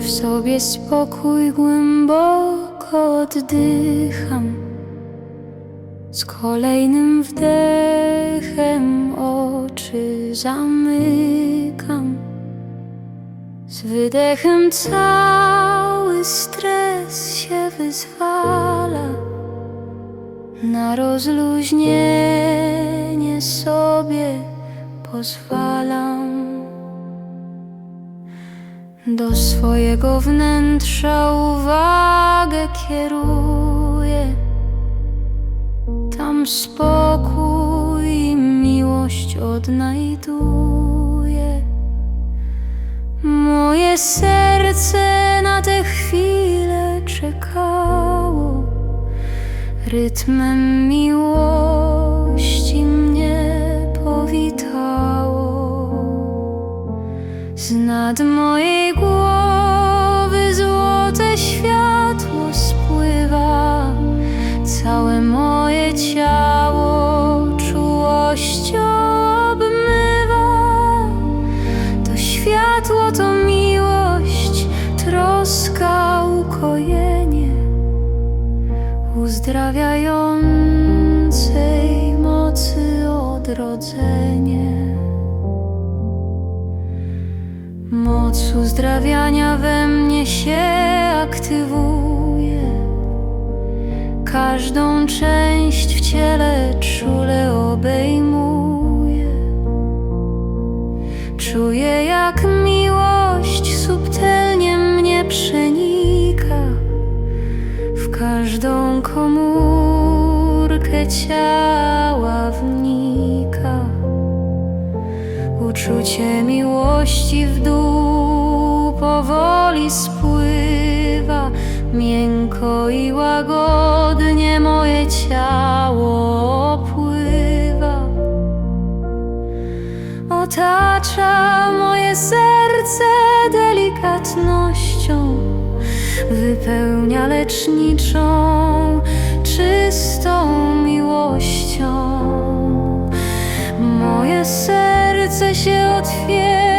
w sobie spokój głęboko oddycham. Z kolejnym wdechem oczy zamykam. Z wydechem cały stres się wyzwala. Na rozluźnienie sobie pozwalam. Do swojego wnętrza uwagę kieruję. Tam spokój i miłość odnajduję. Moje serce na tę chwilę czekało. Rytmem miłości mnie powitało. Z nad Moc uzdrawiania we mnie się aktywuje. Każdą część w ciele czule obejmuje. Czuję, jak miłość subtelnie mnie przenika w każdą komórkę ciała wnika. Uczucie miłości w dół powoli spływa, miękko i łagodnie moje ciało opływa. Otacza moje serce delikatnością, wypełnia leczniczą, czystą miłością. Moje serce się otwiera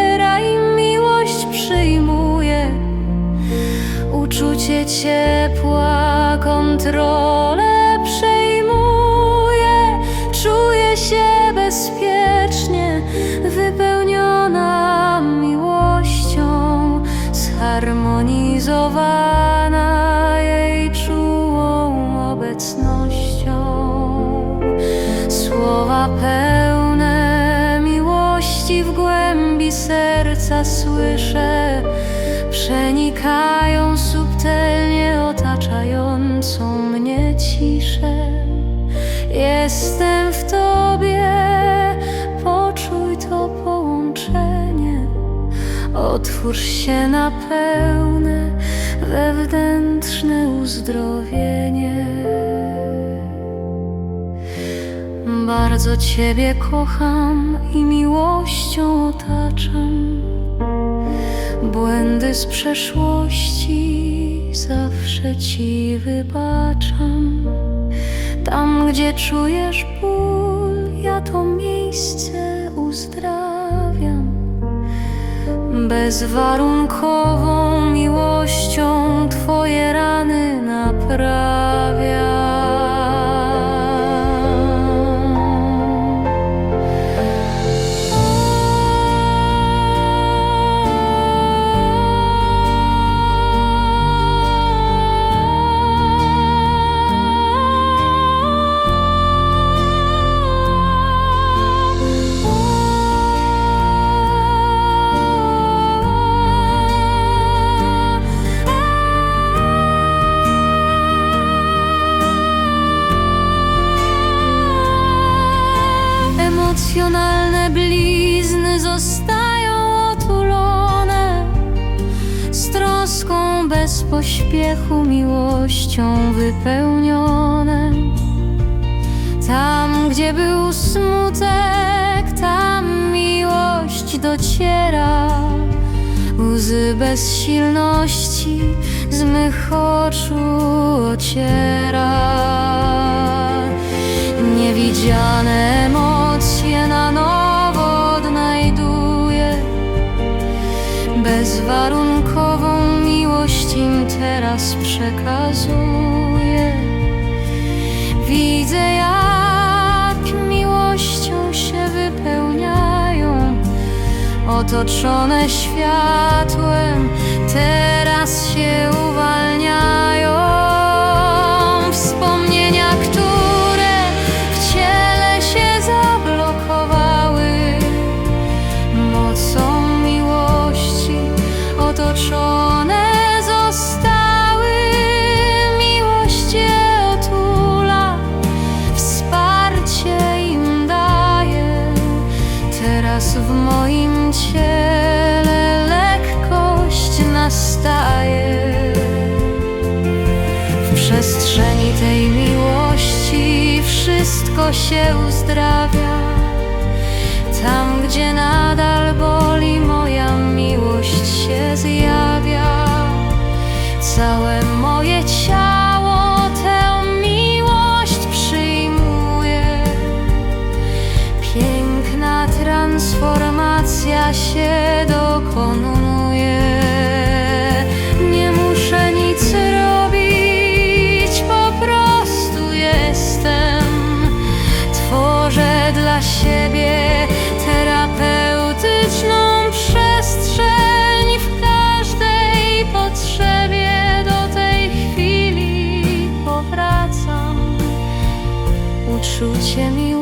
Uczucie ciepła, kontrolę przejmuje. Czuję się bezpiecznie, wypełniona miłością, zharmonizowana jej czułą obecnością. Słowa pełne miłości w głębi serca słyszę, przenikają subtelnie otaczającą mnie ciszę. Jestem w Tobie, poczuj to połączenie. Otwórz się na pełne wewnętrzne uzdrowienie. Bardzo Ciebie kocham i miłością Błędy z przeszłości zawsze Ci wybaczam. Tam, gdzie czujesz ból, ja to miejsce uzdrawiam. Bezwarunkową miłością Twoje rany naprawiam. Emocjonalne blizny zostają otulone z troską bez pośpiechu, miłością wypełnione. Tam, gdzie był smutek, tam miłość dociera. Łzy bezsilności z mych oczu ociera. Niewidziane emocje bezwarunkową miłość im teraz przekazuję. Widzę, jak miłością się wypełniają, otoczone światłem, teraz zostały. Miłość je otula, wsparcie im daje. Teraz w moim ciele lekkość nastaje. W przestrzeni tej miłości wszystko się uzdrawia. Się dokonuje. Nie muszę nic robić, po prostu jestem. Tworzę dla siebie terapeutyczną przestrzeń w każdej potrzebie. Do tej chwili powracam. Uczucie miłości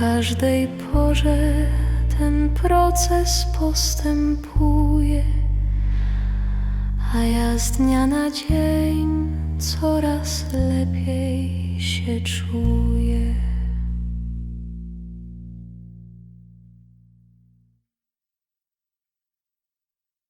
każdej porze ten proces postępuje, a ja z dnia na dzień coraz lepiej się czuję.